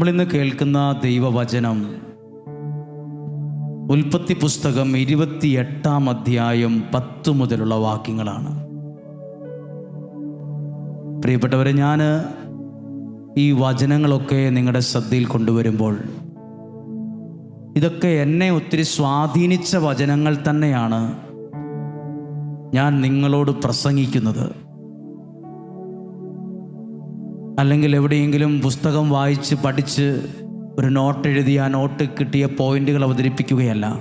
നമ്മളിന്ന് കേൾക്കുന്ന ദൈവവചനം ഉൽപ്പത്തി പുസ്തകം ഇരുപത്തിയെട്ടാം അധ്യായം പത്ത് മുതലുള്ള വാക്യങ്ങളാണ്. പ്രിയപ്പെട്ടവരെ ഞാൻ ഈ വചനങ്ങളൊക്കെ നിങ്ങളുടെ ശ്രദ്ധയിൽ കൊണ്ടുവരുമ്പോൾ ഇതൊക്കെ എന്നെ ഒത്തിരി സ്വാധീനിച്ച വചനങ്ങൾ തന്നെയാണ് ഞാൻ നിങ്ങളോട് പ്രസംഗിക്കുന്നത്. അല്ലെങ്കിൽ എവിടെയെങ്കിലും പുസ്തകം വായിച്ച് പഠിച്ച് ഒരു നോട്ട് എഴുതി ആ നോട്ട് കിട്ടിയ പോയിന്റുകൾ അവതരിപ്പിക്കുകയല്ല.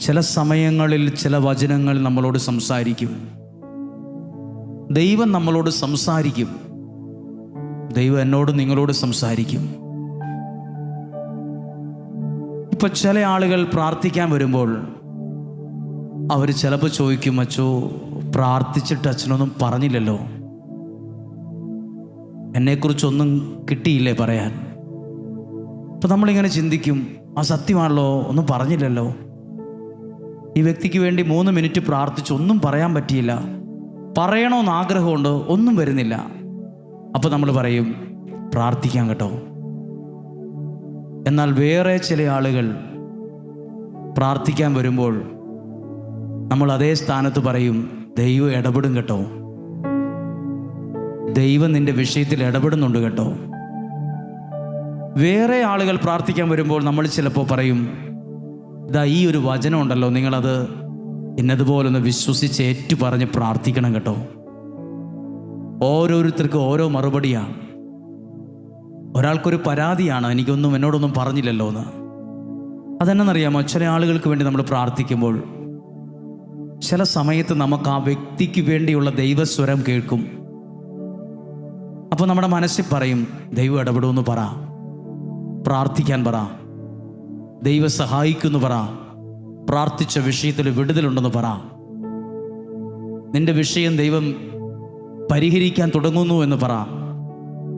ചില സമയങ്ങളിൽ ചില വചനങ്ങൾ നമ്മളോട് സംസാരിക്കും. ദൈവം നമ്മളോട് സംസാരിക്കും. ദൈവം എന്നോട് നിങ്ങളോട് സംസാരിക്കും. ഇപ്പൊ ചില ആളുകൾ പ്രാർത്ഥിക്കാൻ വരുമ്പോൾ അവർ ചിലപ്പോൾ ചോദിക്കും അച്ചോ പ്രാർത്ഥിച്ചിട്ട് അച്ഛനൊന്നും പറഞ്ഞില്ലല്ലോ. എന്നെക്കുറിച്ചൊന്നും കിട്ടിയില്ലേ പറയാൻ? അപ്പം നമ്മളിങ്ങനെ ചിന്തിക്കും ആ സത്യമാണല്ലോ ഒന്നും പറഞ്ഞില്ലല്ലോ. ഈ വ്യക്തിക്ക് വേണ്ടി മൂന്ന് മിനിറ്റ് പ്രാർത്ഥിച്ച് ഒന്നും പറയാൻ പറ്റിയില്ല. പറയണമെന്ന് ആഗ്രഹമുണ്ട് ഒന്നും വരുന്നില്ല. അപ്പോൾ നമ്മൾ പറയും പ്രാർത്ഥിക്കാം കേട്ടോ. എന്നാൽ വേറെ ചില ആളുകൾ പ്രാർത്ഥിക്കാൻ വരുമ്പോൾ നമ്മൾ അതേ സ്ഥാനത്ത് പറയും ദൈവം ഇടപെടും കേട്ടോ. ദൈവം നിന്റെ വിഷയത്തിൽ ഇടപെടുന്നുണ്ട് കേട്ടോ. വേറെ ആളുകൾ പ്രാർത്ഥിക്കാൻ വരുമ്പോൾ നമ്മൾ ചിലപ്പോൾ പറയും ഇതാ ഈ ഒരു വചനം ഉണ്ടല്ലോ നിങ്ങളത് ഇന്നതുപോലൊന്ന് വിശ്വസിച്ച് ഏറ്റു പറഞ്ഞ് പ്രാർത്ഥിക്കണം കേട്ടോ. ഓരോരുത്തർക്കും ഓരോ മറുപടിയാണ് ഒരാൾക്കൊരു പരാതിയാണ് എനിക്കൊന്നും എന്നോടൊന്നും പറഞ്ഞില്ലല്ലോ എന്ന്. അതെന്നറിയാമോ? ചില ആളുകൾക്ക് വേണ്ടി നമ്മൾ പ്രാർത്ഥിക്കുമ്പോൾ ചില സമയത്ത് നമുക്ക് ആ വ്യക്തിക്ക് വേണ്ടിയുള്ള ദൈവസ്വരം കേൾക്കും. അപ്പോൾ നമ്മുടെ മനസ്സിൽ പറയും ദൈവം ഇടപെടുമെന്ന് പറ. പ്രാർത്ഥിക്കാൻ പറ. ദൈവം സഹായിക്കുമെന്ന് പറ. പ്രാർത്ഥിച്ച വിഷയത്തിൽ വിടുതലുണ്ടെന്ന് പറ. നിന്റെ വിഷയം ദൈവം പരിഹരിക്കാൻ തുടങ്ങുന്നു എന്ന് പറ.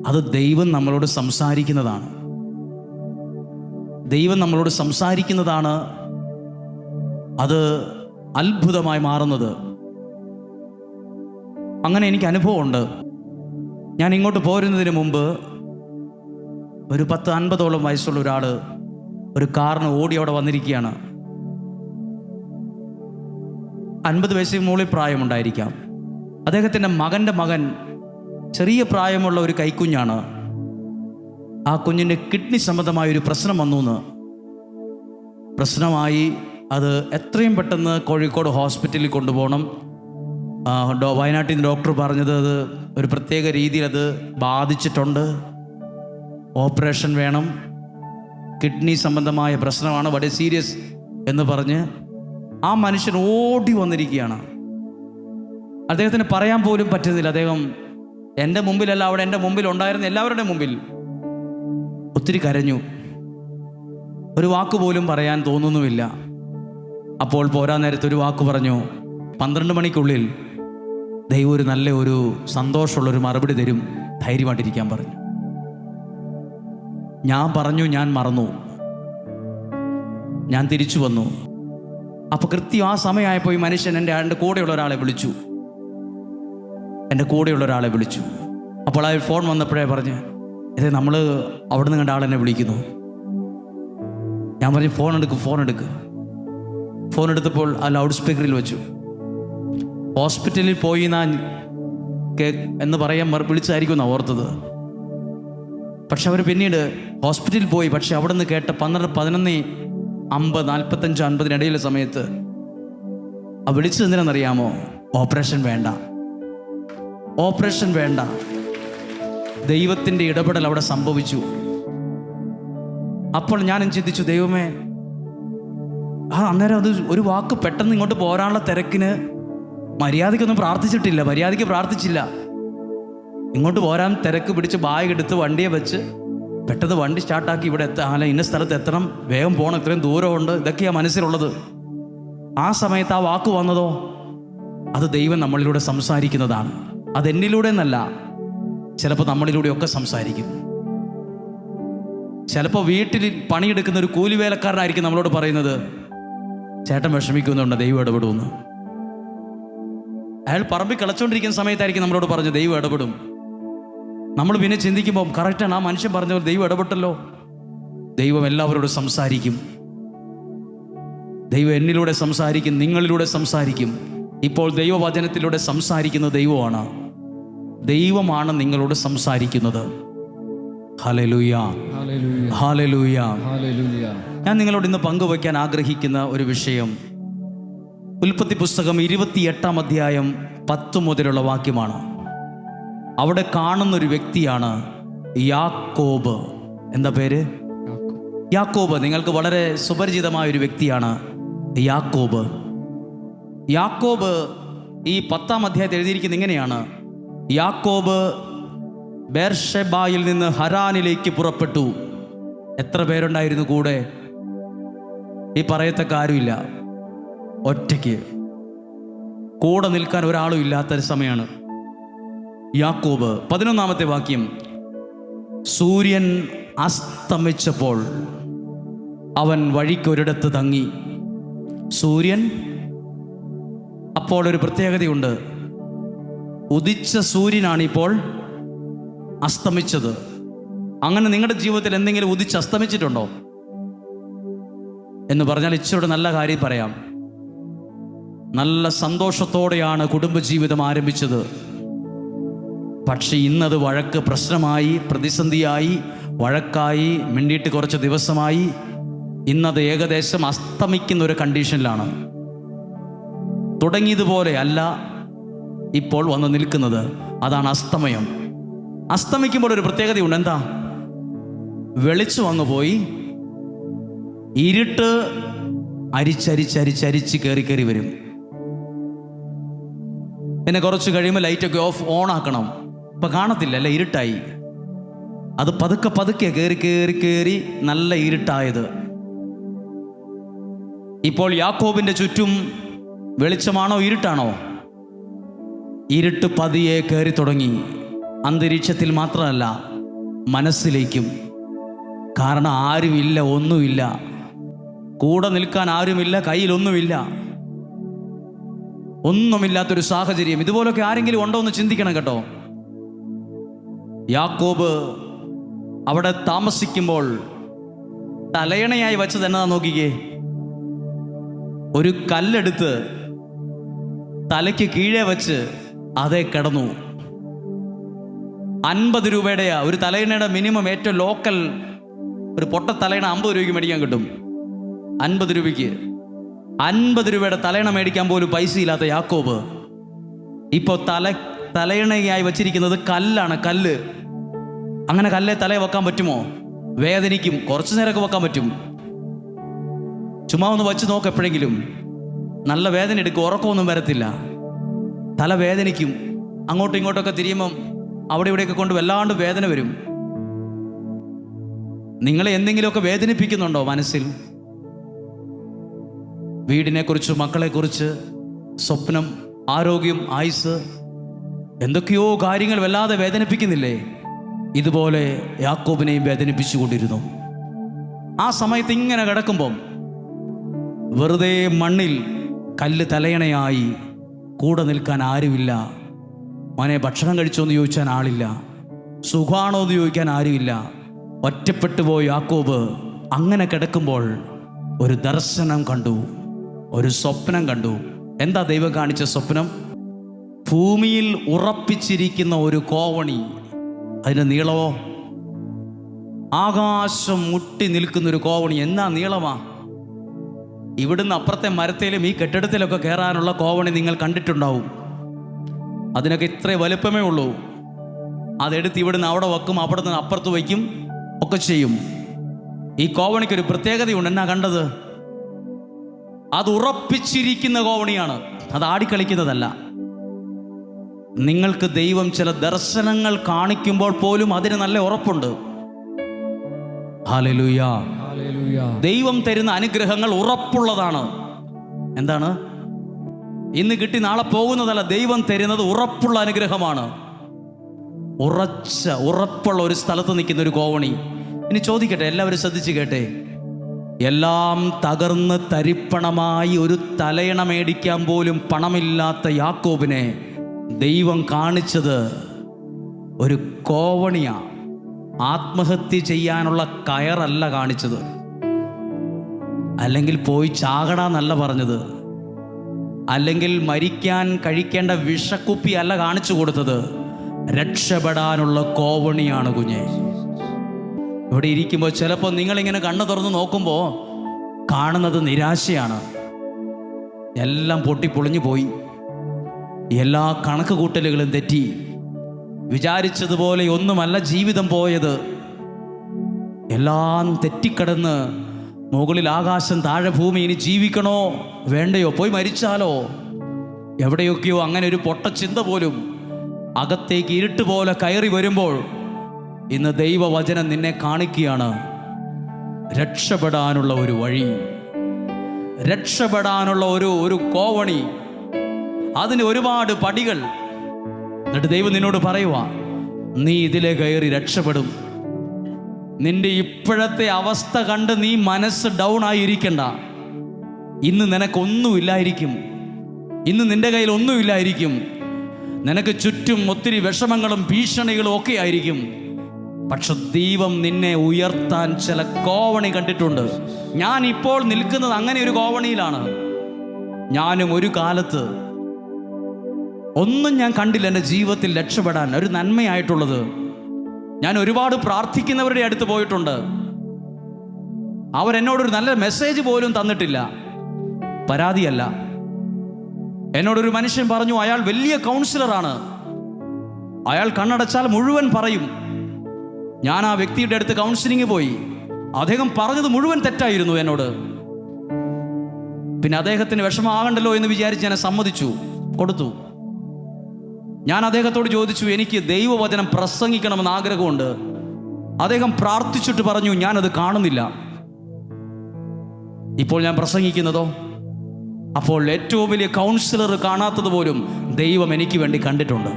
അത് ദൈവം നമ്മളോട് സംസാരിക്കുന്നതാണ്. ദൈവം നമ്മളോട് സംസാരിക്കുന്നതാണ് അത് അത്ഭുതമായി മാറുന്നത്. അങ്ങനെ എനിക്ക് അനുഭവമുണ്ട്. ഞാൻ ഇങ്ങോട്ട് പോരുന്നതിന് മുമ്പ് ഒരു പത്ത് അൻപതോളം വയസ്സുള്ള ഒരാൾ ഒരു കാറിന് ഓടി അവിടെ വന്നിരിക്കുകയാണ്. അൻപത് വയസ്സിന് മുകളിൽ പ്രായമുണ്ടായിരിക്കാം. അദ്ദേഹത്തിന്റെ മകന്റെ മകൻ ചെറിയ പ്രായമുള്ള ഒരു കൈക്കുഞ്ഞാണ്. ആ കുഞ്ഞിന്റെ കിഡ്നി സംബന്ധമായ ഒരു പ്രശ്നം വന്നു എന്ന് പ്രശ്നമായി അത് എത്രയും പെട്ടെന്ന് കോഴിക്കോട് ഹോസ്പിറ്റലിൽ കൊണ്ടുപോകണം. വയനാട്ടിൽ നിന്ന് ഡോക്ടർ പറഞ്ഞത് അത് ഒരു പ്രത്യേക രീതിയിൽ അത് ബാധിച്ചിട്ടുണ്ട്. ഓപ്പറേഷൻ വേണം. കിഡ്നി സംബന്ധമായ പ്രശ്നമാണ്. വളരെ സീരിയസ് എന്ന് പറഞ്ഞ് ആ മനുഷ്യൻ ഓടി വന്നിരിക്കുകയാണ്. അദ്ദേഹത്തിന് പറയാൻ പോലും പറ്റുന്നില്ല. അദ്ദേഹം എന്റെ മുമ്പിലല്ല അവിടെ എന്റെ മുമ്പിൽ ഉണ്ടായിരുന്ന എല്ലാവരുടെ മുമ്പിൽ ഒത്തിരി കരഞ്ഞു. ഒരു വാക്ക് പോലും പറയാൻ തോന്നുന്നുമില്ല. അപ്പോൾ പോരാ നേരത്തെ ഒരു വാക്ക് പറഞ്ഞു. പന്ത്രണ്ട് മണിക്കുള്ളിൽ ദൈവം ഒരു നല്ല ഒരു സന്തോഷമുള്ളൊരു മറുപടി തരും ധൈര്യമായിട്ടിരിക്കാൻ പറഞ്ഞു. ഞാൻ പറഞ്ഞു ഞാൻ മറന്നു. ഞാൻ തിരിച്ചു വന്നു. അപ്പോൾ കൃത്യം ആ സമയമായപ്പോൾ ഈ മനുഷ്യൻ എന്റെ എന്റെ കൂടെയുള്ള ഒരാളെ വിളിച്ചു. എന്റെ കൂടെയുള്ള ഒരാളെ വിളിച്ചു. അപ്പോൾ ആ ഫോൺ വന്നപ്പോഴേ പറഞ്ഞ് ഇത് നമ്മൾ അവിടെ നിന്ന് കണ്ട ആളെന്നെ വിളിക്കുന്നു. ഞാൻ പറഞ്ഞു ഫോൺ എടുക്ക് ഫോൺ എടുക്ക്. ഫോൺ എടുത്തപ്പോൾ ആ ലൗഡ് സ്പീക്കറിൽ വെച്ചു. ഹോസ്പിറ്റലിൽ പോയി ഞാൻ എന്ന് പറയാൻ വിളിച്ചായിരിക്കും ഓർത്തത്. പക്ഷെ അവർ പിന്നീട് ഹോസ്പിറ്റലിൽ പോയി. പക്ഷെ അവിടെ നിന്ന് കേട്ട പന്ത്രണ്ട് പതിനൊന്ന് അമ്പത് നാൽപ്പത്തഞ്ച് അൻപതിനിടയിലെ സമയത്ത് ആ വിളിച്ചത് എന്തിനാണെന്നറിയാമോ? ഓപ്പറേഷൻ വേണ്ട. ഓപ്പറേഷൻ വേണ്ട. ദൈവത്തിന്റെ ഇടപെടൽ അവിടെ സംഭവിച്ചു. അപ്പോൾ ഞാനും ചിന്തിച്ചു ദൈവമേ ആ അന്നേരം അത് ഒരു വാക്ക് പെട്ടെന്ന് ഇങ്ങോട്ട് പോരാനുള്ള തിരക്കിന് മര്യാദയ്ക്കൊന്നും പ്രാർത്ഥിച്ചിട്ടില്ല മര്യാദയ്ക്ക് പ്രാർത്ഥിച്ചില്ല. ഇങ്ങോട്ട് പോരാൻ തിരക്ക് പിടിച്ച് ബാഗ് എടുത്ത് വണ്ടിയെ വെച്ച് പെട്ടെന്ന് വണ്ടി സ്റ്റാർട്ടാക്കി ഇവിടെ എത്താൻ അല്ല ഇന്ന സ്ഥലത്ത് എത്തണം വേഗം പോകണം ഇത്രയും ദൂരമുണ്ട് ഇതൊക്കെയാ മനസ്സിലുള്ളത്. ആ സമയത്ത് ആ വാക്ക് വന്നതോ? അത് ദൈവം നമ്മളിലൂടെ സംസാരിക്കുന്നതാണ്. അതെന്നിലൂടെ എന്നല്ല ചിലപ്പോൾ നമ്മളിലൂടെയൊക്കെ സംസാരിക്കും. ചിലപ്പോൾ വീട്ടിൽ പണിയെടുക്കുന്ന ഒരു കൂലിവേലക്കാരനായിരിക്കും നമ്മളോട് പറയുന്നത് ചേട്ടൻ വിഷമിക്കുന്നുണ്ട് ദൈവം ഇടപെടുമെന്ന്. അയാൾ പറമ്പിൽ കിളച്ചുകൊണ്ടിരിക്കുന്ന സമയത്തായിരിക്കും നമ്മളോട് പറഞ്ഞു ദൈവം ഇടപെടും. നമ്മൾ പിന്നെ ചിന്തിക്കുമ്പോൾ കറക്റ്റാണ് ആ മനുഷ്യൻ പറഞ്ഞ പോലെ ദൈവം ഇടപെട്ടല്ലോ. ദൈവം എല്ലാവരോടും സംസാരിക്കും. ദൈവം എന്നിലൂടെ സംസാരിക്കും നിങ്ങളിലൂടെ സംസാരിക്കും. ഇപ്പോൾ ദൈവവചനത്തിലൂടെ സംസാരിക്കുന്ന ദൈവമാണ്. ദൈവമാണ് നിങ്ങളോട് സംസാരിക്കുന്നത്. ഞാൻ നിങ്ങളോട് ഇന്ന് പങ്കുവയ്ക്കാൻ ആഗ്രഹിക്കുന്ന ഒരു വിഷയം ഉൽപ്പത്തി പുസ്തകം ഇരുപത്തിയെട്ടാം അധ്യായം പത്ത് മുതലുള്ള വാക്യമാണ്. അവിടെ കാണുന്നൊരു വ്യക്തിയാണ് യാക്കോബ്. എന്താ പേര്? യാക്കോബ്. നിങ്ങൾക്ക് വളരെ സുപരിചിതമായ ഒരു വ്യക്തിയാണ് യാക്കോബ്. യാക്കോബ് ഈ പത്താം അധ്യായത്തിൽ എഴുതിയിരിക്കുന്ന ഇങ്ങനെയാണ്. യാക്കോബ് ബേർഷെബായിൽ നിന്ന് ഹരാനിലേക്ക് പുറപ്പെട്ടു. എത്ര പേരുണ്ടായിരുന്നു കൂടെ? ഈ പറയത്തക്ക ആരുമില്ല. ഒറ്റയ്ക്ക്. കൂടെ നിൽക്കാൻ ഒരാളും ഇല്ലാത്തൊരു സമയമാണ്. യാക്കോബ് പതിനൊന്നാമത്തെ വാക്യം. സൂര്യൻ അസ്തമിച്ചപ്പോൾ അവൻ വഴിക്കൊരിടത്ത് തങ്ങി. സൂര്യൻ അപ്പോൾ ഒരു പ്രത്യേകതയുണ്ട്. ഉദിച്ച സൂര്യനാണിപ്പോൾ അസ്തമിച്ചത്. അങ്ങനെ നിങ്ങളുടെ ജീവിതത്തിൽ എന്തെങ്കിലും ഉദിച്ച് അസ്തമിച്ചിട്ടുണ്ടോ? എന്ന് പറഞ്ഞാൽ ഇച്ചിരി നല്ല കാര്യം പറയാം. നല്ല സന്തോഷത്തോടെയാണ് കുടുംബജീവിതം ആരംഭിച്ചത്. പക്ഷേ ഇന്നത് വഴക്ക് പ്രശ്നമായി പ്രതിസന്ധിയായി വഴക്കായി മിണ്ടിയിട്ട് കുറച്ച് ദിവസമായി. ഇന്നത് ഏകദേശം അസ്തമിക്കുന്ന ഒരു കണ്ടീഷനിലാണ്. തുടങ്ങിയതുപോലെ അല്ല ഇപ്പോൾ വന്ന് നിൽക്കുന്നത്. അതാണ് അസ്തമയം. അസ്തമിക്കുമ്പോൾ ഒരു പ്രത്യേകതയുണ്ട്. എന്താ? വെളിച്ചം അങ്ങ് പോയി ഇരുട്ട് അരിച്ചരിച്ചരിച്ചരിച്ച് കയറി കയറി വരും. പിന്നെ കുറച്ച് കഴിയുമ്പോൾ ലൈറ്റൊക്കെ ഓഫ് ഓൺ ആക്കണം. ഇപ്പം കാണത്തില്ല അല്ല? ഇരുട്ടായി. അത് പതുക്കെ പതുക്കെ കയറി കയറി കയറി നല്ല ഇരുട്ടായത്. ഇപ്പോൾ യാക്കോബിന്റെ ചുറ്റും വെളിച്ചമാണോ ഇരുട്ടാണോ? ഇരുട്ട് പതിയെ കയറി തുടങ്ങി. അന്തരീക്ഷത്തിൽ മാത്രമല്ല മനസ്സിലേക്കും. കാരണം ആരുമില്ല ഒന്നുമില്ല. കൂടെ നിൽക്കാൻ ആരുമില്ല കയ്യിലൊന്നുമില്ല. ഒന്നുമില്ലാത്തൊരു സാഹചര്യം. ഇതുപോലൊക്കെ ആരെങ്കിലും ഉണ്ടോ എന്ന് ചിന്തിക്കണം കേട്ടോ. യാക്കോബ് അവിടെ താമസിക്കുമ്പോൾ തലയണയായി വച്ചത് എന്നതാ നോക്കിക്കേ. ഒരു കല്ലെടുത്ത് തലയ്ക്ക് കീഴേ വച്ച് അതേ കിടന്നു. അൻപത് രൂപയുടെയാ ഒരു തലയിണയുടെ മിനിമം ഏറ്റവും ലോക്കൽ ഒരു പൊട്ട തലയണ അമ്പത് രൂപയ്ക്ക് മേടിക്കാൻ കിട്ടും. അൻപത് രൂപയ്ക്ക്. അൻപത് രൂപയുടെ തലയണ മേടിക്കാൻ പോലും പൈസ ഇല്ലാത്ത യാക്കോബ്. ഇപ്പോൾ തല തലയണയായി വച്ചിരിക്കുന്നത് കല്ലാണ് കല്ല്. അങ്ങനെ കല്ലേ തലയെ വെക്കാൻ പറ്റുമോ? വേദനിക്കും കുറച്ചു നേരമൊക്കെ വെക്കാൻ പറ്റും. ചുമ്മാ ഒന്ന് വച്ച് നോക്ക് എപ്പോഴെങ്കിലും. നല്ല വേദന എടുക്കും ഉറക്കമൊന്നും വരത്തില്ല. തല വേദനിക്കും. അങ്ങോട്ടും ഇങ്ങോട്ടൊക്കെ തിരിയുമ്പം അവിടെ ഇവിടെയൊക്കെ കൊണ്ട് വല്ലാണ്ട് വേദന വരും. നിങ്ങളെ എന്തെങ്കിലുമൊക്കെ വേദനിപ്പിക്കുന്നുണ്ടോ മനസ്സിൽ? വീടിനെക്കുറിച്ച് മക്കളെക്കുറിച്ച് സ്വപ്നം ആരോഗ്യം ആയുസ് എന്തൊക്കെയോ കാര്യങ്ങൾ വല്ലാതെ വേദനിപ്പിക്കുന്നില്ലേ? ഇതുപോലെ യാക്കോബിനെയും വേദനിപ്പിച്ചുകൊണ്ടിരുന്നു. ആ സമയത്ത് ഇങ്ങനെ കിടക്കുമ്പം വെറുതെ മണ്ണിൽ കല്ല് തലയണയായി കൂടെ നിൽക്കാൻ ആരുമില്ല. മോനെ ഭക്ഷണം കഴിച്ചോ എന്ന് ചോദിച്ചാൽ ആളില്ല. സുഖാണോ എന്ന് ചോദിക്കാൻ ആരുമില്ല. ഒറ്റപ്പെട്ടു പോയി യാക്കോബ് അങ്ങനെ കിടക്കുമ്പോൾ ഒരു ദർശനം കണ്ടു. ഒരു സ്വപ്നം കണ്ടു. എന്താ ദൈവം കാണിച്ച സ്വപ്നം? ഭൂമിയിൽ ഉറപ്പിച്ചിരിക്കുന്ന ഒരു കോവണി. അതിന്റെ നീളമോ? ആകാശം മുട്ടി നിൽക്കുന്ന ഒരു കോവണി. എന്നാ നീളമാ? ഇവിടുന്ന് അപ്പുറത്തെ മരത്തിലും ഈ കെട്ടിടത്തിലൊക്കെ കയറാനുള്ള കോവണി നിങ്ങൾ കണ്ടിട്ടുണ്ടാവും. അതിനൊക്കെ ഇത്രേ വലുപ്പമേ ഉള്ളൂ. അതെടുത്ത് ഇവിടുന്ന് അവിടെ വെക്കും അവിടുന്ന് അപ്പുറത്ത് വയ്ക്കും ഒക്കെ ചെയ്യും. ഈ കോവണിക്ക് ഒരു പ്രത്യേകതയുണ്ട്. എന്നാ കണ്ടത്? അത് ഉറപ്പിച്ചിരിക്കുന്ന കോവണിയാണ്. അത് ആടിക്കളിക്കുന്നതല്ല. നിങ്ങൾക്ക് ദൈവം ചില ദർശനങ്ങൾ കാണിക്കുമ്പോൾ പോലും അതിന് നല്ല ഉറപ്പുണ്ട്. ദൈവം തരുന്ന അനുഗ്രഹങ്ങൾ ഉറപ്പുള്ളതാണ്. എന്താണ്? ഇന്ന് കിട്ടി നാളെ പോകുന്നതല്ല. ദൈവം തരുന്നത് ഉറപ്പുള്ള അനുഗ്രഹമാണ്. ഉറച്ച ഉറപ്പുള്ള ഒരു സ്ഥലത്ത് നിൽക്കുന്ന ഒരു കോവണി. ഇനി ചോദിക്കട്ടെ എല്ലാവരും ശ്രദ്ധിച്ചു കേട്ടെ. എല്ലാം തകർന്ന് തരിപ്പണമായി ഒരു തലയണ മേടിക്കാൻ പോലും പണമില്ലാത്ത യാക്കോബിനെ ദൈവം കാണിച്ചത് ഒരു കോവണിയ. ആത്മഹത്യ ചെയ്യാനുള്ള കയറല്ല കാണിച്ചത്. അല്ലെങ്കിൽ പോയി ചാകടാന്നല്ല പറഞ്ഞത്. അല്ലെങ്കിൽ മരിക്കാൻ കഴിക്കേണ്ട വിഷക്കുപ്പി അല്ല കാണിച്ചു കൊടുത്തത്. രക്ഷപ്പെടാനുള്ള കോവണിയാണ് കുഞ്ഞെ. ഇവിടെ ഇരിക്കുമ്പോൾ ചിലപ്പോൾ നിങ്ങളിങ്ങനെ കണ്ണു തുറന്ന് നോക്കുമ്പോൾ കാണുന്നത് നിരാശയാണ്. എല്ലാം പൊട്ടിപ്പൊളിഞ്ഞു പോയി. എല്ലാ കണക്ക് കൂട്ടലുകളും തെറ്റി. വിചാരിച്ചതുപോലെ ഒന്നുമല്ല ജീവിതം പോയത്. എല്ലാം തെറ്റിക്കടന്ന് മുകളിൽ ആകാശം താഴെ ഭൂമി ഇനി ജീവിക്കണോ? വേണ്ടയോ? പോയി മരിച്ചാലോ? എവിടെയൊക്കെയോ അങ്ങനെ ഒരു പൊട്ട ചിന്ത പോലും അകത്തേക്ക് ഇരുട്ട് പോലെ കയറി വരുമ്പോൾ ഇന്ന് ദൈവവചനം നിന്നെ കാണിക്കുകയാണ്. രക്ഷപ്പെടാനുള്ള ഒരു വഴി. രക്ഷപ്പെടാനുള്ള ഒരു ഒരു കോവണി. അതിന് ഒരുപാട് പടികൾ. എന്നിട്ട് ദൈവം നിന്നോട് പറയുക നീ ഇതിലെ കയറി രക്ഷപ്പെടും. നിന്റെ ഇപ്പോഴത്തെ അവസ്ഥ കണ്ട് നീ മനസ്സ് ഡൗൺ ആയിരിക്കണ്ട. ഇന്ന് നിനക്കൊന്നുമില്ലായിരിക്കും. ഇന്ന് നിന്റെ കയ്യിൽ ഒന്നുമില്ലായിരിക്കും. നിനക്ക് ചുറ്റും ഒത്തിരി വിഷമങ്ങളും ഭീഷണികളും ഒക്കെ ആയിരിക്കും. പക്ഷെ ദൈവം നിന്നെ ഉയർത്താൻ ചില കോവണി കണ്ടിട്ടുണ്ട്. ഞാൻ ഇപ്പോൾ നിൽക്കുന്നത് അങ്ങനെ ഒരു കോവണിയിലാണ്. ഞാനും ഒരു കാലത്ത് ഒന്നും ഞാൻ കണ്ടില്ല എന്റെ ജീവിതത്തിൽ രക്ഷപ്പെടാൻ. ഒരു നന്മയായിട്ടുള്ളത്. ഞാൻ ഒരുപാട് പ്രാർത്ഥിക്കുന്നവരുടെ അടുത്ത് പോയിട്ടുണ്ട്. അവരെന്നോടൊരു നല്ല മെസ്സേജ് പോലും തന്നിട്ടില്ല. പരാതിയല്ല. എന്നോടൊരു മനുഷ്യൻ പറഞ്ഞു അയാൾ വലിയ കൗൺസിലറാണ് അയാൾ കണ്ണടച്ചാൽ മുഴുവൻ പറയും. ഞാൻ ആ വ്യക്തിയുടെ അടുത്ത് കൗൺസിലിംഗ് പോയി. അദ്ദേഹം പറഞ്ഞത് മുഴുവൻ തെറ്റായിരുന്നു എന്നോട്. പിന്നെ അദ്ദേഹത്തിന് വിഷമമാകണ്ടല്ലോ എന്ന് വിചാരിച്ച് ഞാൻ സമ്മതിച്ചു. കൊടുത്തു. ഞാൻ അദ്ദേഹത്തോട് ചോദിച്ചു എനിക്ക് ദൈവവചനം പ്രസംഗിക്കണമെന്ന് ആഗ്രഹമുണ്ട്. അദ്ദേഹം പ്രാർത്ഥിച്ചിട്ട് പറഞ്ഞു ഞാനത് കാണുന്നില്ല. ഇപ്പോൾ ഞാൻ പ്രസംഗിക്കുന്നതോ? അപ്പോൾ ഏറ്റവും വലിയ കൗൺസിലർ കാണാത്തത് പോലും ദൈവം എനിക്ക് വേണ്ടി കണ്ടിട്ടുണ്ട്.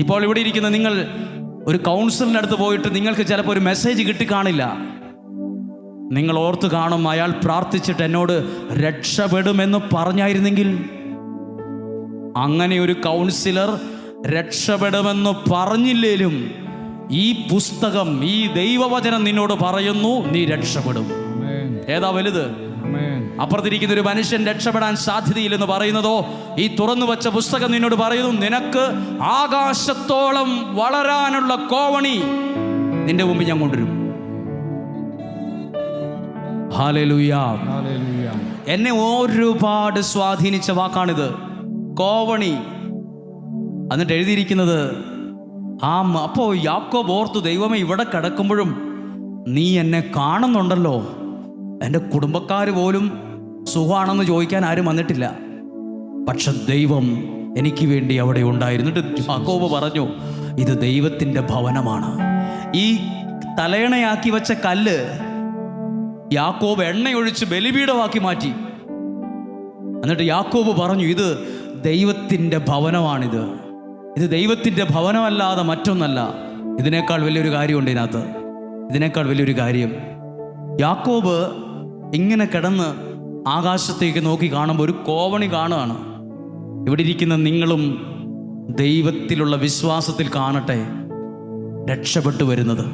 ഇപ്പോൾ ഇവിടെ ഇരിക്കുന്ന നിങ്ങൾ ഒരു കൗൺസിലിന്റെ അടുത്ത് പോയിട്ട് നിങ്ങൾക്ക് ചിലപ്പോൾ ഒരു മെസ്സേജ് കിട്ടിക്കാണില്ല. നിങ്ങൾ ഓർത്ത് കാണും അയാൾ പ്രാർത്ഥിച്ചിട്ട് എന്നോട് രക്ഷപ്പെടുമെന്ന് പറഞ്ഞായിരുന്നെങ്കിൽ. അങ്ങനെ ഒരു കൗൺസിലർ രക്ഷപ്പെടുമെന്ന് പറഞ്ഞില്ലേലും ഈ പുസ്തകം ഈ ദൈവവചനം നിന്നോട് പറയുന്നു നീ രക്ഷപ്പെടും. ഏതാ വലുത്? അപ്പുറത്തിരിക്കുന്ന ഒരു മനുഷ്യൻ രക്ഷപ്പെടാൻ സാധ്യതയില്ലെന്ന് പറയുന്നതോ ഈ തുറന്നു വച്ച പുസ്തകം നിന്നോട് പറയുന്നു നിനക്ക് ആകാശത്തോളം വളരാനുള്ള കോവണി നിന്റെ മുമ്പിൽ ഞാൻ കൊണ്ടുവരും. എന്നെ ഒരുപാട് സ്വാധീനിച്ച വാക്കാണിത്. കോവണി. എന്നിട്ട് എഴുതിയിരിക്കുന്നത് ആ അപ്പോൾ അപ്പോ യാക്കോബ് ഓർത്തു ദൈവമേ ഇവിടെ കിടക്കുമ്പോഴും നീ എന്നെ കാണുന്നുണ്ടല്ലോ. എന്റെ കുടുംബക്കാർ പോലും സുഖമാണെന്ന് ചോദിക്കാൻ ആരും വന്നിട്ടില്ല. പക്ഷെ ദൈവം എനിക്ക് വേണ്ടി അവിടെ ഉണ്ടായിരുന്നിട്ട് അക്കോബ് പറഞ്ഞു ഇത് ദൈവത്തിന്റെ ഭവനമാണ്. ഈ തലയണയാക്കി വെച്ച കല്ല് യാക്കോബ് എണ്ണയൊഴിച്ച് ബലിപീഠമാക്കി മാറ്റി. എന്നിട്ട് യാക്കോബ് പറഞ്ഞു ഇത് ദൈവത്തിന്റെ ഭവനമാണിത്. ഇത് ദൈവത്തിന്റെ ഭവനമല്ലാതെ മറ്റൊന്നല്ല. ഇതിനേക്കാൾ വലിയൊരു കാര്യമുണ്ട് ഇതിനകത്ത്. ഇതിനേക്കാൾ വലിയൊരു കാര്യം. യാക്കോബ് ഇങ്ങനെ കിടന്ന് ആകാശത്തേക്ക് നോക്കി കാണുമ്പോൾ ഒരു കോവണി കാണുകയാണ്. ഇവിടെ ഇരിക്കുന്ന നിങ്ങളും ദൈവത്തിലുള്ള വിശ്വാസത്തിൽ കാണട്ടെ രക്ഷപ്പെട്ടു വരുന്നത്.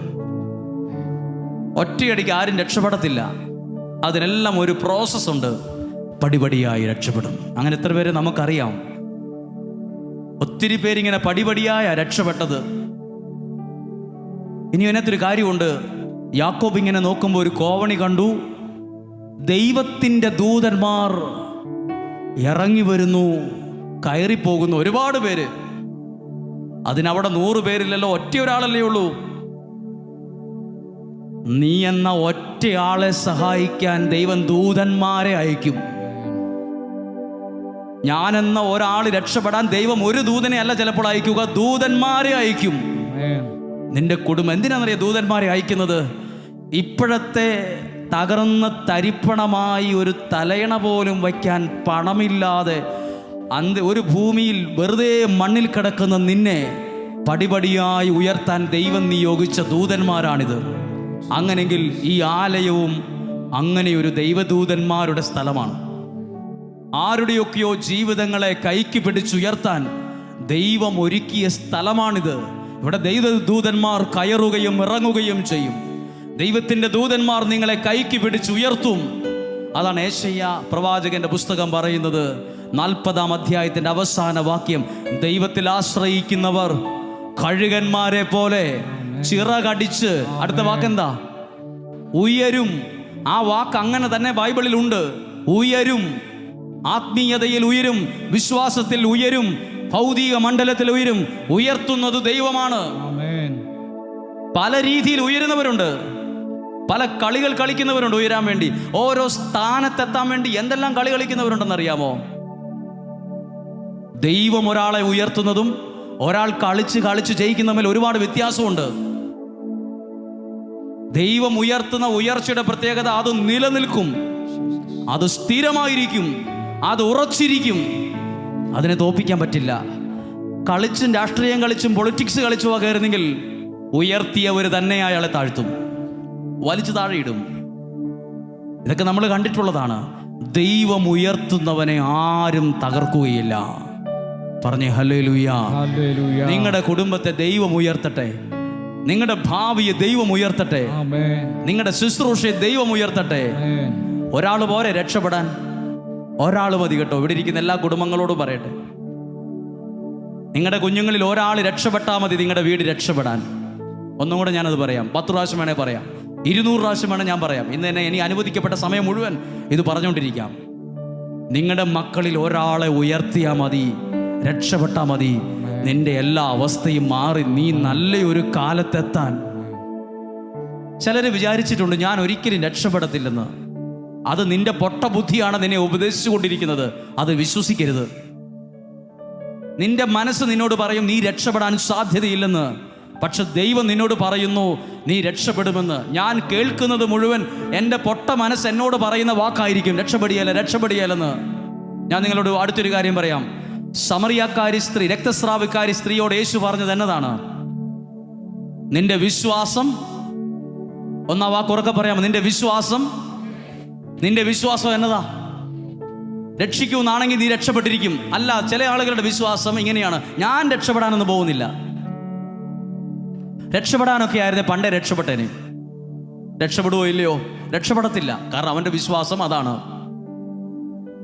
ഒറ്റയടിക്ക് ആരും രക്ഷപ്പെടത്തില്ല. അതിനെല്ലാം ഒരു പ്രോസസ് ഉണ്ട്. പടിപടിയായി രക്ഷപ്പെടും. അങ്ങനെ എത്ര പേര് നമുക്കറിയാം. ഒത്തിരി പേരിങ്ങനെ പടിപടിയായ രക്ഷപ്പെട്ടത്. ഇനി അതിനകത്തൊരു കാര്യമുണ്ട്. യാക്കോബ് ഇങ്ങനെ നോക്കുമ്പോൾ ഒരു കോവണി കണ്ടു. ദൈവത്തിന്റെ ദൂതന്മാർ ഇറങ്ങി വരുന്നു കയറിപ്പോകുന്നു ഒരുപാട് പേര്. അതിനവിടെ നൂറ് പേരില്ലല്ലോ ഒറ്റ ഒരാളല്ലേ ഉള്ളൂ. നീ എന്ന ഒറ്റയാളെ സഹായിക്കാൻ ദൈവം ദൂതന്മാരെ അയക്കും. ഞാൻ എന്ന ഒരാൾ രക്ഷപ്പെടാൻ ദൈവം ഒരു ദൂതനെ അല്ല ചിലപ്പോൾ അയക്കുക ദൂതന്മാരെ അയക്കും. നിന്റെ കുടുംബം എന്തിനാണെന്നറിയാം ദൂതന്മാരെ അയക്കുന്നത്? ഇപ്പോഴത്തെ തകർന്ന തരിപ്പണമായി ഒരു തലയണ പോലും വയ്ക്കാൻ പണമില്ലാതെ അന്ത് ഒരു ഭൂമിയിൽ വെറുതെ മണ്ണിൽ കിടക്കുന്ന നിന്നെ പടിപടിയായി ഉയർത്താൻ ദൈവം നിയോഗിച്ച ദൂതന്മാരാണിത്. അങ്ങനെങ്കിൽ ഈ ആലയവും അങ്ങനെ ഒരു ദൈവദൂതന്മാരുടെ സ്ഥലമാണ്. ആരുടെയൊക്കെയോ ജീവിതങ്ങളെ കൈക്ക് പിടിച്ചുയർത്താൻ ദൈവം ഒരുക്കിയ സ്ഥലമാണിത്. ഇവിടെ ദൈവദൂതന്മാർ കയറുകയും ഇറങ്ങുകയും ചെയ്യും. ദൈവത്തിന്റെ ദൂതന്മാർ നിങ്ങളെ കൈക്ക് പിടിച്ച് ഉയർത്തും. അതാണ് ഏശയ്യ പ്രവാചകന്റെ പുസ്തകം പറയുന്നത്. നാൽപ്പതാം അധ്യായത്തിന്റെ അവസാന വാക്യം. ദൈവത്തിൽ ആശ്രയിക്കുന്നവർ കഴുകന്മാരെ പോലെ ചിറകടിച്ച്. അടുത്ത വാക്കെന്താ? ഉയരും. ആ വാക്ക് അങ്ങനെ തന്നെ ബൈബിളിൽ ഉണ്ട്. ഉയരും. ആത്മീയതയിൽ ഉയരും. വിശ്വാസത്തിൽ ഉയരും. ഭൗതിക മണ്ഡലത്തിൽ ഉയരും. ഉയർത്തുന്നത് ദൈവമാണ്. പല രീതിയിൽ ഉയരുന്നവരുണ്ട്. പല കളികൾ കളിക്കുന്നവരുണ്ട് ഉയരാൻ വേണ്ടി. ഓരോ സ്ഥാനത്തെത്താൻ വേണ്ടി എന്തെല്ലാം കളി കളിക്കുന്നവരുണ്ടെന്ന് അറിയാമോ ദൈവം ഒരാളെ ഉയർത്തുന്നതും ഒരാൾ കളിച്ച് കളിച്ച് ജയിക്കുന്ന തമ്മിൽ ഒരുപാട് വ്യത്യാസമുണ്ട്. ദൈവം ഉയർത്തുന്ന ഉയർച്ചയുടെ പ്രത്യേകത അത് നിലനിൽക്കും. അത് സ്ഥിരമായിരിക്കും. അത് ഉറച്ചിരിക്കും. അതിനെ തോപ്പിക്കാൻ പറ്റില്ല. കളിച്ചും രാഷ്ട്രീയം കളിച്ചും പൊളിറ്റിക്സ് കളിച്ചും ആയിരുന്നെങ്കിൽ ഉയർത്തിയവർ തന്നെ അയാളെ താഴ്ത്തും. വലിച്ചു താഴെയിടും ഇതൊക്കെ നമ്മൾ കണ്ടിട്ടുള്ളതാണ്. ദൈവം ഉയർത്തുന്നവനെ ആരും തകർക്കുകയില്ല. പറഞ്ഞേ ഹലേ ലുയാ ഹല്ലേലൂയ. നിങ്ങളുടെ കുടുംബത്തെ ദൈവം ഉയർത്തട്ടെ. നിങ്ങളുടെ ഭാവിയെ ദൈവം ഉയർത്തട്ടെ. നിങ്ങളുടെ ശുശ്രൂഷയെ ദൈവം ഉയർത്തട്ടെ. ഒരാൾ പോരെ രക്ഷപ്പെടാൻ ഒരാൾ മതി കേട്ടോ. ഇവിടെ ഇരിക്കുന്ന എല്ലാ കുടുംബങ്ങളോടും പറയട്ടെ. നിങ്ങളുടെ കുഞ്ഞുങ്ങളിൽ ഒരാൾ രക്ഷപ്പെട്ടാൽ മതി നിങ്ങളുടെ വീട് രക്ഷപ്പെടാൻ. ഒന്നും കൂടെ ഞാനത് പറയാം. പത്ത് പ്രാവശ്യം വേണേ പറയാം. ഇരുന്നൂറ് പ്രാവശ്യം വേണം ഞാൻ പറയാം. ഇന്ന് തന്നെ ഇനി അനുവദിക്കപ്പെട്ട സമയം മുഴുവൻ ഇത് പറഞ്ഞുകൊണ്ടിരിക്കാം. നിങ്ങളുടെ മക്കളിൽ ഒരാളെ ഉയർത്തിയാൽ മതി രക്ഷപ്പെട്ടാൽ മതി. നിന്റെ എല്ലാ അവസ്ഥയും മാറി നീ നല്ലൊരു കാലത്തെത്താൻ. ചിലർ വിചാരിച്ചിട്ടുണ്ട് ഞാൻ ഒരിക്കലും രക്ഷപ്പെടത്തില്ലെന്ന്. അത് നിന്റെ പൊട്ട ബുദ്ധിയാണ് നിന്നെ ഉപദേശിച്ചുകൊണ്ടിരിക്കുന്നത്. അത് വിശ്വസിക്കരുത്. നിന്റെ മനസ്സ് നിന്നോട് പറയും നീ രക്ഷപ്പെടാൻ സാധ്യതയില്ലെന്ന്. പക്ഷെ ദൈവം നിന്നോട് പറയുന്നു നീ രക്ഷപ്പെടുമെന്ന്. ഞാൻ കേൾക്കുന്നത് മുഴുവൻ എന്റെ പൊട്ട മനസ്സ് എന്നോട് പറയുന്ന വാക്കായിരിക്കും രക്ഷപ്പെടിയല്ല രക്ഷപ്പെടിയല്ലെന്ന് ഞാൻ നിങ്ങളോട് അടുത്തൊരു കാര്യം പറയാം. സമറിയാക്കാരി സ്ത്രീ രക്തസ്രാവിക്കാരി സ്ത്രീയോട് യേശു പറഞ്ഞത് എന്നതാണ്. നിന്റെ വിശ്വാസം ഒന്നാ വാക്കുറക്കെ പറയാമോ നിന്റെ വിശ്വാസം നിന്റെ വിശ്വാസം എന്നതാ? രക്ഷിക്കുമെന്നാണെങ്കിൽ നീ രക്ഷപ്പെട്ടിരിക്കും. അല്ല ചില ആളുകളുടെ വിശ്വാസം ഇങ്ങനെയാണ് ഞാൻ രക്ഷപ്പെടാനൊന്നും പോകുന്നില്ല. രക്ഷപ്പെടാനൊക്കെ ആയിരുന്നേ പണ്ടേ രക്ഷപ്പെട്ടേനെ. രക്ഷപ്പെടുവോ ഇല്ലയോ? രക്ഷപ്പെടത്തില്ല. കാരണം അവന്റെ വിശ്വാസം അതാണ്.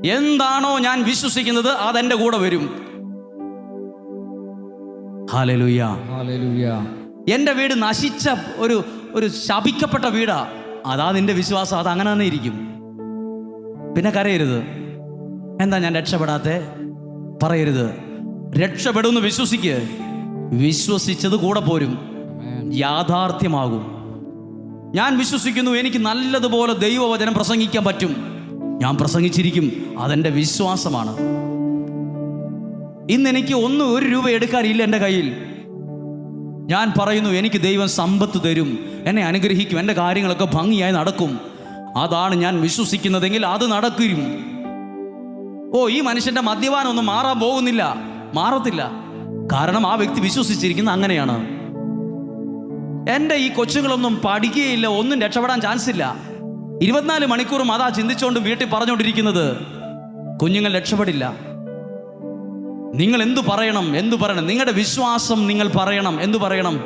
എന്താണോ ഞാൻ വിശ്വസിക്കുന്നത് അതെന്റെ കൂടെ വരും. എന്റെ എന്റെ വീട് നശിച്ച ഒരു ഒരു ശപിക്കപ്പെട്ട വീടാ. അതാ നിന്റെ വിശ്വാസം. അത് അങ്ങനെ തന്നെ ഇരിക്കും. പിന്നെ കരയരുത്. എന്താ ഞാൻ രക്ഷപ്പെടാത്തെ? പറയരുത്. രക്ഷപ്പെടുമെന്ന് വിശ്വസിക്ക്. വിശ്വസിച്ചത് കൂടെ പോരും. യാഥാർത്ഥ്യമാകും. ഞാൻ വിശ്വസിക്കുന്നു എനിക്ക് നല്ലതുപോലെ ദൈവവചനം പ്രസംഗിക്കാൻ പറ്റും. ഞാൻ പ്രസംഗിച്ചിരിക്കും അതെന്റെ വിശ്വാസമാണ്. ഇന്ന് എനിക്ക് ഒന്നും ഒരു രൂപ എടുക്കാനില്ല എന്റെ കയ്യിൽ. ഞാൻ പറയുന്നു എനിക്ക് ദൈവം സമ്പത്ത് തരും. എന്നെ അനുഗ്രഹിക്കും എന്റെ കാര്യങ്ങളൊക്കെ ഭംഗിയായി നടക്കും. അതാണ് ഞാൻ വിശ്വസിക്കുന്നതെങ്കിൽ അത് നടക്കും. ഓ ഈ മനുഷ്യന്റെ മദ്യപാനം ഒന്നും മാറാൻ പോകുന്നില്ല. മാറത്തില്ല. കാരണം ആ വ്യക്തി വിശ്വസിച്ചിരിക്കുന്നത് അങ്ങനെയാണ്. എന്റെ ഈ കൊച്ചുങ്ങളൊന്നും പഠിക്കുകയില്ല ഒന്നും രക്ഷപ്പെടാൻ ചാൻസ് ഇല്ല. ഇരുപത്തിനാല് മണിക്കൂറും അതാ ചിന്തിച്ചുകൊണ്ട് വീട്ടിൽ പറഞ്ഞുകൊണ്ടിരിക്കുന്നത് കുഞ്ഞുങ്ങൾ രക്ഷപ്പെടില്ല. നിങ്ങൾ എന്തു പറയണം എന്തു പറയണം? നിങ്ങളുടെ വിശ്വാസം നിങ്ങൾ പറയണം എന്തു പറയണം?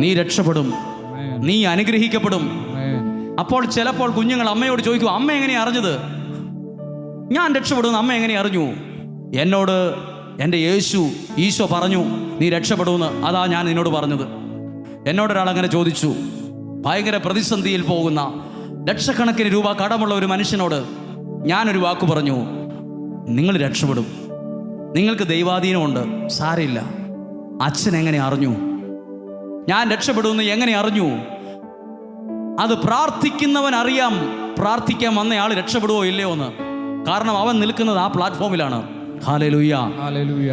നീ രക്ഷപ്പെടും നീ അനുഗ്രഹിക്കപ്പെടും. അപ്പോൾ ചിലപ്പോൾ കുഞ്ഞുങ്ങൾ അമ്മയോട് ചോദിക്കും അമ്മ എങ്ങനെയാ അറിഞ്ഞത്? ഞാൻ രക്ഷപ്പെടും അമ്മ എങ്ങനെ അറിഞ്ഞു? എന്നോട് എന്റെ യേശു ഈശോ പറഞ്ഞു നീ രക്ഷപ്പെടുമെന്ന്. അതാ ഞാൻ നിന്നോട് പറഞ്ഞത്. എന്നോടൊരാൾ അങ്ങനെ ചോദിച്ചു ഭയങ്കര പ്രതിസന്ധിയിൽ പോകുന്ന ലക്ഷക്കണക്കിന് രൂപ കടമുള്ള ഒരു മനുഷ്യനോട് ഞാനൊരു വാക്ക് പറഞ്ഞു നിങ്ങൾ രക്ഷപ്പെടും. നിങ്ങൾക്ക് ദൈവാധീനമുണ്ട് സാരയില്ല അച്ഛൻ എങ്ങനെ അറിഞ്ഞു? ഞാൻ രക്ഷപ്പെടുമെന്ന് എങ്ങനെ അറിഞ്ഞു? അത് പ്രാർത്ഥിക്കുന്നവൻ അറിയാം പ്രാർത്ഥിക്കാൻ വന്നയാൾ രക്ഷപ്പെടുവോ ഇല്ലയോ എന്ന്. കാരണം അവൻ നിൽക്കുന്നത് ആ പ്ലാറ്റ്ഫോമിലാണ്. ഹാലലുയ്യ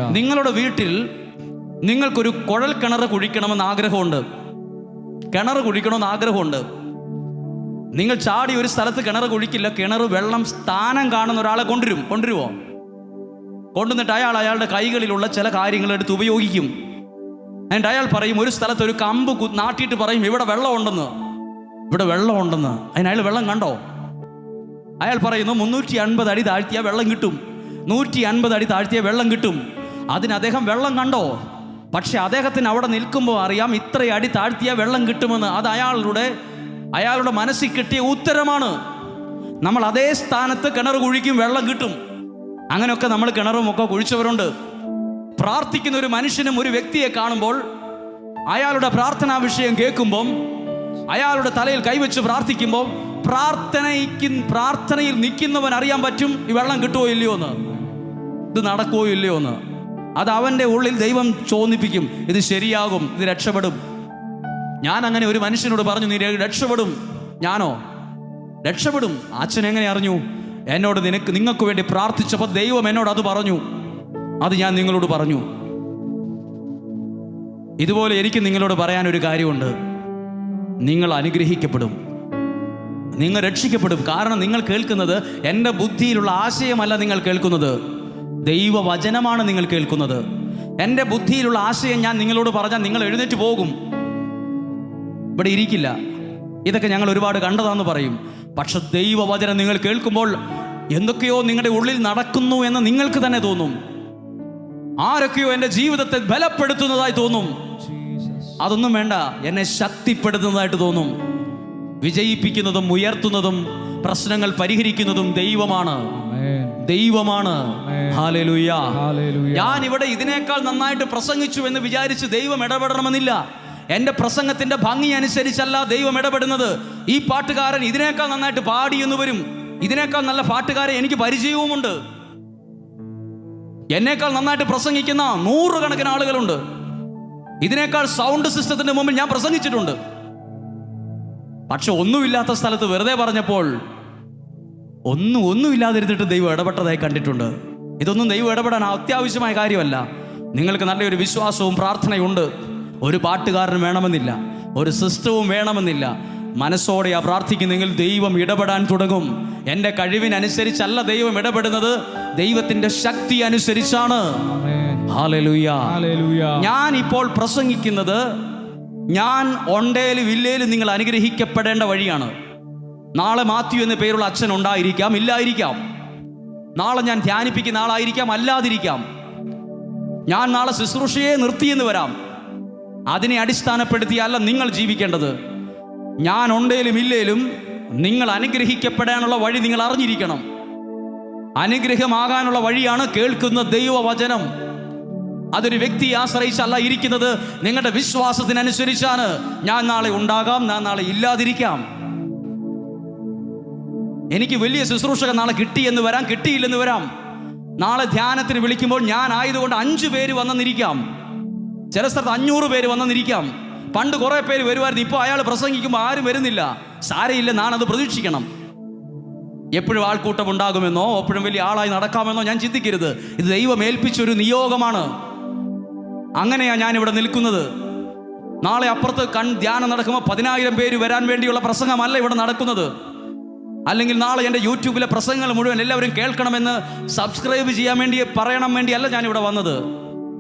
നിങ്ങളുടെ വീട്ടിൽ നിങ്ങൾക്കൊരു കുഴൽ കിണർ കുഴിക്കണമെന്ന് ആഗ്രഹമുണ്ട്. കിണർ കുഴിക്കണമെന്ന് ആഗ്രഹമുണ്ട്. നിങ്ങൾ ചാടി ഒരു സ്ഥലത്ത് കിണർ കുഴിക്കില്ല കിണർ വെള്ളം സ്ഥാനം കാണുന്ന ഒരാളെ കൊണ്ടുവരും. കൊണ്ടുവരുമോ കൊണ്ടുവന്നിട്ട് അയാൾ അയാളുടെ കൈകളിലുള്ള ചില കാര്യങ്ങൾ എടുത്ത് ഉപയോഗിക്കും. എന്നിട്ട് അയാൾ പറയും ഒരു സ്ഥലത്ത് ഒരു കമ്പ് നാട്ടിയിട്ട് പറയും ഇവിടെ വെള്ളമുണ്ടെന്ന് ഇവിടെ വെള്ളമുണ്ടെന്ന് അതിന് അയാൾ വെള്ളം കണ്ടോ? അയാൾ പറയുന്നു മുന്നൂറ്റി അൻപത് അടി താഴ്ത്തിയാൽ വെള്ളം കിട്ടും. നൂറ്റി അൻപത് അടി താഴ്ത്തിയാൽ വെള്ളം കിട്ടും. അതിന് അദ്ദേഹം വെള്ളം കണ്ടോ? പക്ഷെ അദ്ദേഹത്തിന് അവിടെ നിൽക്കുമ്പോൾ അറിയാം ഇത്ര അടി താഴ്ത്തിയ വെള്ളം കിട്ടുമെന്ന്. അത് അയാളുടെ അയാളുടെ മനസ്സിൽ കിട്ടിയ ഉത്തരമാണ്. നമ്മൾ അതേ സ്ഥാനത്ത് കിണർ കുഴിക്കും വെള്ളം കിട്ടും. അങ്ങനെയൊക്കെ നമ്മൾ കിണറും ഒക്കെ കുഴിച്ചവരുണ്ട്. പ്രാർത്ഥിക്കുന്ന ഒരു മനുഷ്യനും ഒരു വ്യക്തിയെ കാണുമ്പോൾ അയാളുടെ പ്രാർത്ഥനാ വിഷയം കേൾക്കുമ്പം അയാളുടെ തലയിൽ കൈവച്ച് പ്രാർത്ഥിക്കുമ്പോൾ പ്രാർത്ഥനയ്ക്ക് പ്രാർത്ഥനയിൽ നിൽക്കുന്നവൻ അറിയാൻ പറ്റും ഈ വെള്ളം കിട്ടുമോ ഇല്ലയോ എന്ന് ഇത് നടക്കുമോ ഇല്ലയോ എന്ന് അത് അവന്റെ ഉള്ളിൽ ദൈവം ചോദിപ്പിക്കും ഇത് ശരിയാകും ഇത് രക്ഷപ്പെടും. ഞാൻ അങ്ങനെ ഒരു മനുഷ്യനോട് പറഞ്ഞു നീ രക്ഷപ്പെടും. ഞാനോ? രക്ഷപ്പെടും. അച്ഛൻ എങ്ങനെ അറിഞ്ഞു? എന്നോട് നിനക്ക് നിങ്ങൾക്ക് വേണ്ടി പ്രാർത്ഥിച്ചപ്പോൾ ദൈവം എന്നോട് അത് പറഞ്ഞു. അത് ഞാൻ നിങ്ങളോട് പറഞ്ഞു. ഇതുപോലെ എനിക്ക് നിങ്ങളോട് പറയാൻ ഒരു കാര്യമുണ്ട്. നിങ്ങൾ അനുഗ്രഹിക്കപ്പെടും. നിങ്ങൾ രക്ഷിക്കപ്പെടും. കാരണം നിങ്ങൾ കേൾക്കുന്നത് എന്റെ ബുദ്ധിയിലുള്ള ആശയമല്ല നിങ്ങൾ കേൾക്കുന്നത്. ദൈവവചനമാണ് നിങ്ങൾ കേൾക്കുന്നത്. എന്റെ ബുദ്ധിയിലുള്ള ആശയം ഞാൻ നിങ്ങളോട് പറഞ്ഞാൽ നിങ്ങൾ എഴുന്നേറ്റ് പോകും. ഇവിടെ ഇരിക്കില്ല. ഇതൊക്കെ ഞങ്ങൾ ഒരുപാട് കണ്ടതാന്ന് പറയും. പക്ഷെ ദൈവവചനം നിങ്ങൾ കേൾക്കുമ്പോൾ എന്തൊക്കെയോ നിങ്ങളുടെ ഉള്ളിൽ നടക്കുന്നു എന്ന് നിങ്ങൾക്ക് തന്നെ തോന്നും. ആരൊക്കെയോ എന്റെ ജീവിതത്തെ ബലപ്പെടുത്തുന്നതായി തോന്നും. അതൊന്നും വേണ്ട. എന്നെ ശക്തിപ്പെടുത്തുന്നതായിട്ട് തോന്നും. വിജയിപ്പിക്കുന്നതും ഉയർത്തുന്നതും പ്രശ്നങ്ങൾ പരിഹരിക്കുന്നതും ദൈവമാണ്. ദൈവമാണ്. ഞാൻ ഇവിടെ ഇതിനേക്കാൾ നന്നായിട്ട് പ്രസംഗിച്ചു എന്ന് വിചാരിച്ച് ദൈവം ഇടപെടണമെന്നില്ല. എന്റെ പ്രസംഗത്തിന്റെ ഭംഗി അനുസരിച്ചല്ല ദൈവം ഇടപെടുന്നത്. ഈ പാട്ടുകാരൻ ഇതിനേക്കാൾ നന്നായിട്ട് പാടി എന്ന് വരും. ഇതിനേക്കാൾ നല്ല പാട്ടുകാരെ എനിക്ക് പരിചയവുമുണ്ട്. എന്നേക്കാൾ നന്നായിട്ട് പ്രസംഗിക്കുന്ന നൂറുകണക്കിന് ആളുകളുണ്ട്. ഇതിനേക്കാൾ സൗണ്ട് സിസ്റ്റത്തിന്റെ മുമ്പിൽ ഞാൻ പ്രസംഗിച്ചിട്ടുണ്ട്. പക്ഷെ ഒന്നുമില്ലാത്ത സ്ഥലത്ത് വെറുതെ പറഞ്ഞപ്പോൾ ഒന്നും ഒന്നും ഇല്ലാതിരുന്നിട്ട് ദൈവം ഇടപെട്ടതായി കണ്ടിട്ടുണ്ട്. ഇതൊന്നും ദൈവം ഇടപെടാൻ അത്യാവശ്യമായ കാര്യമല്ല. നിങ്ങൾക്ക് നല്ലൊരു വിശ്വാസവും പ്രാർത്ഥനയുണ്ട്. ഒരു പാട്ടുകാരനും വേണമെന്നില്ല. ഒരു സിസ്റ്റവും വേണമെന്നില്ല. മനസ്സോടെ ആ പ്രാർത്ഥിക്കുന്നെങ്കിൽ ദൈവം ഇടപെടാൻ തുടങ്ങും. എന്റെ കഴിവിനനുസരിച്ചല്ല ദൈവം ഇടപെടുന്നത്. ദൈവത്തിന്റെ ശക്തി അനുസരിച്ചാണ്. ഞാൻ ഇപ്പോൾ പ്രസംഗിക്കുന്നത് ഞാൻ ഒണ്ടേലും ഇല്ലേലും നിങ്ങൾ അനുഗ്രഹിക്കപ്പെടേണ്ട വഴിയാണ്. നാളെ മാത്യു എന്ന പേരുള്ള അച്ഛൻ ഉണ്ടായിരിക്കാം ഇല്ലായിരിക്കാം. നാളെ ഞാൻ ധ്യാനിപ്പിക്കുന്ന ആളായിരിക്കാം അല്ലാതിരിക്കാം. ഞാൻ നാളെ ശുശ്രൂഷയെ നിർത്തിയെന്ന് വരാം. അതിനെ അടിസ്ഥാനപ്പെടുത്തിയല്ല നിങ്ങൾ ജീവിക്കേണ്ടത്. ഞാൻ ഉണ്ടേലും ഇല്ലേലും നിങ്ങൾ അനുഗ്രഹിക്കപ്പെടാനുള്ള വഴി നിങ്ങൾ അറിഞ്ഞിരിക്കണം. അനുഗ്രഹമാകാനുള്ള വഴിയാണ് കേൾക്കുന്ന ദൈവവചനം. അതൊരു വ്യക്തിയെ ആശ്രയിച്ചല്ല ഇരിക്കുന്നത്. നിങ്ങളുടെ വിശ്വാസത്തിനനുസരിച്ചാണ്. ഞാൻ നാളെ ഉണ്ടാകാം ഞാൻ നാളെ ഇല്ലാതിരിക്കാം. എനിക്ക് വലിയ ശുശ്രൂഷകൻ നാളെ കിട്ടി എന്ന് വരാം കിട്ടിയില്ലെന്ന് വരാം. നാളെ ധ്യാനത്തിന് വിളിക്കുമ്പോൾ ഞാൻ ആയതുകൊണ്ട് അഞ്ചു പേര് വന്നെന്നിരിക്കാം. ചില സ്ഥലത്ത് അഞ്ഞൂറ് പേര് വന്നെന്നിരിക്കാം. പണ്ട് കുറേ പേര് വരുമായിരുന്നു. ഇപ്പോൾ അയാൾ പ്രസംഗിക്കുമ്പോൾ ആരും വരുന്നില്ല. സാരയില്ല അത് പ്രതീക്ഷിക്കണം. എപ്പോഴും ആൾക്കൂട്ടം ഉണ്ടാകുമെന്നോ എപ്പോഴും വലിയ ആളായി നടക്കാമെന്നോ ഞാൻ ചിന്തിക്കരുത്. ഇത് ദൈവം ഏൽപ്പിച്ചൊരു നിയോഗമാണ്. അങ്ങനെയാ ഞാൻ ഇവിടെ നിൽക്കുന്നത്. നാളെ അപ്പുറത്ത് കൺ ധ്യാനം നടക്കുമ്പോൾ പതിനായിരം പേര് വരാൻ വേണ്ടിയുള്ള പ്രസംഗമല്ല ഇവിടെ നടക്കുന്നത്. അല്ലെങ്കിൽ നാളെ എന്റെ യൂട്യൂബിലെ പ്രസംഗങ്ങൾ മുഴുവൻ എല്ലാവരും കേൾക്കണമെന്ന് സബ്സ്ക്രൈബ് ചെയ്യാൻ വേണ്ടി പറയണം വേണ്ടിയല്ല ഞാനിവിടെ വന്നത്.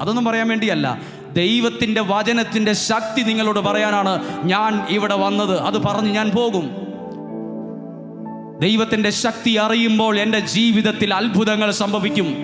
അതൊന്നും പറയാൻ വേണ്ടിയല്ല. ദൈവത്തിന്റെ വചനത്തിന്റെ ശക്തി നിങ്ങളോട് പറയാനാണ് ഞാൻ ഇവിടെ വന്നത്. അത് പറഞ്ഞ് ഞാൻ പോകും. ദൈവത്തിന്റെ ശക്തി അറിയുമ്പോൾ എന്റെ ജീവിതത്തിൽ അത്ഭുതങ്ങൾ സംഭവിക്കും.